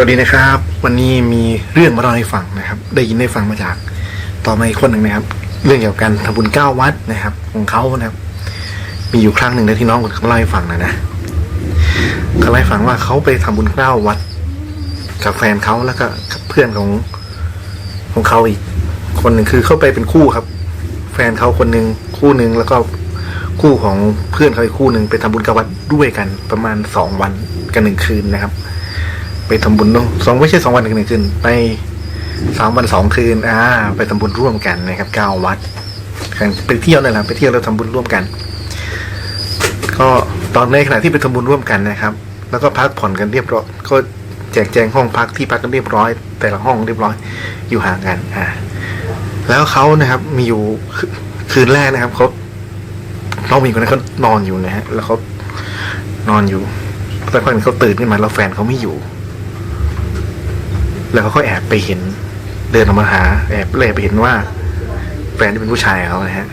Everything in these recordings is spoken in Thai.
วัสดีนะครับ วันนี้มีเรื่องมาเล่าให้ฟังนะครับ ได้ยินได้ฟังมาจากต่อมาอีกคนหนึ่งนะครับ เรื่องเกี่ยวกับการทำบุญเก้าวัดนะครับ ของเขานะครับ มีอยู่ครั้งหนึ่งนะที่น้องคนเขาเล่าให้ฟังนะนะเขาเล่าให้ฟังว่าเขาไปทำบุญเก้าวัด กับแฟนเขาแล้วก็กับเพื่อนของของเขาอีก คนหนึ่งคือเขาไปเป็นคู่ครับ แฟนเขาคนหนึ่งคู่หนึ่งแล้วก็คู่ของเพื่อนเขาอีกคู่หนึ่งไปทำบุญเก้าวัดด้วยกันประมาณสองวันกันหนึ่งคืนนะครับ ไปทำบุญต้องสองไม่ใช่สองวันหนึ่งหนึ่งคืนไปสามวันสองคืนอ่าไปทำบุญร่วมกันนะครับเก้าวัดไปเที่ยวนั่นแหละไปเที่ยวแล้วทำบุญร่วมกัน ก็ตอนในขณะที่ไปทำบุญร่วมกันนะครับ แล้วก็พักผ่อนกันเรียบร้อยก็แจกแจงห้องพักที่พักกันเรียบร้อย แต่ละห้องเรียบร้อย อยู่ห่างกันอ่าแล้วเขานะครับ มีอยู่คืนแรกนะครับเขาน้องมีคนนั้นเขานอนอยู่นะฮะแล้วเขานอนอยู่สักพักนึ่งเขาตื่นขึ้นมาแล้วแฟนเขาไม่อยู่ แล้วเขาก็แอบไปเห็น เดินออกมาหา แอบเลยไปเห็นว่า แฟนที่เป็นผู้ชายเขานะฮะ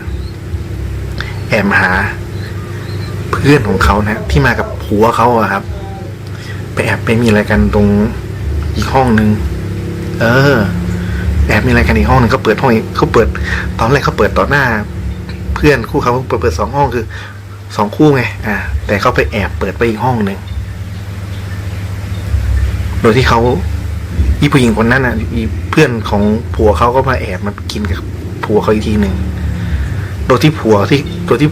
แอบมาหา เพื่อนของเขานะที่มากับผัวเขาอะครับ ไปแอบไปมีอะไรกันตรงอีกห้องหนึ่งเออ แอบมีอะไรกันอีกห้องหนึ่งเขาเปิดห้องอีกเขาเปิด ตอนแรกเขาเปิดต่อหน้า เพื่อนคู่เขาเปิดเปิดสองห้องคือสองคู่ไง อ่า แต่เขาไปแอบเปิดไปอีกห้องหนึ่ง โดยที่เขา อีผู้หญิงคนนั้นอะอีเพื่อนของผัวเขาก็มาแอบมากินกับผัวเขาอีกทีหนึ่งโดยที่ผัวที่โดยที่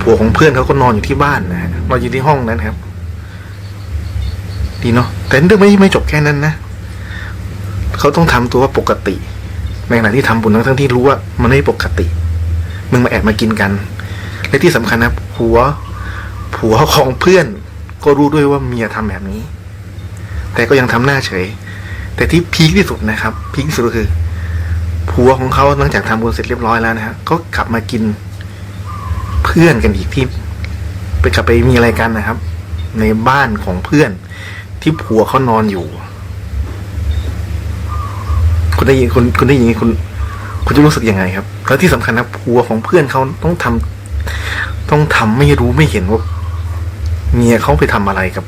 ผัวของเพื่อนเขาก็นอนอยู่ที่บ้านนะฮะนอนอยู่ที่ห้องนั้นครับ ดีเนาะแต่เรื่องไม่ไม่จบแค่นั้นนะเขาต้องทำตัวว่าปกติในขณะที่ทำบุญทั้งทั้งที่รู้ว่ามันไม่ปกติ มึงมาแอบมากินกัน และที่สำคัญนะผัวผัวของเพื่อน ก็รู้ด้วยว่าเมียทำแบบนี้ แต่ก็ยังทำหน้าเฉย แต่ที่พีคที่สุดนะครับ พีคที่สุดก็คือผัวของเขาหลังจากทำบุญเสร็จเรียบร้อยแล้วนะฮะก็กลับมากินเพื่อนกันอีกที่ ไปกลับไปมีอะไรกันนะครับ ในบ้านของเพื่อน ที่ผัวเขานอนอยู่ คุณได้ยินคุณคุณได้ยินคุณคุณจะรู้สึกยังไงครับ แล้วที่สำคัญนะผัวของเพื่อนเขาต้องทำต้องทำไม่รู้ไม่เห็นว่าเมียเขาไปทำอะไรกับ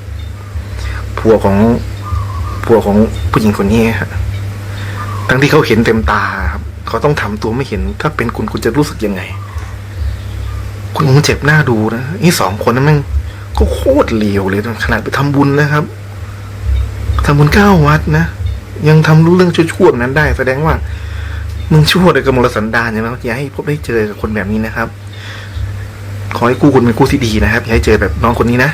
ผัวของ ผัวของผู้หญิงคนนี้ฮะทั้งที่เขาเห็นเต็มตาครับเขาต้องทำตัวไม่เห็น ถ้าเป็นคุณคุณจะรู้สึกยังไง คุณคงเจ็บหน้าดูนะนี่สองคนนั้นมันก็โคตรเลวเลยขนาดไปทำบุญนะครับทำบุญเก้าวัดนะยังทำรู้เรื่องชั่วๆนั้นได้ แสดงว่ามึงชั่วในกมลสันดานใช่ไหมอย่าให้พบได้เจอกับคนแบบนี้นะครับ ขอให้กู้คุณเป็นกู้ที่ดีนะครับอย่าให้เจอแบบน้องคนนี้นะ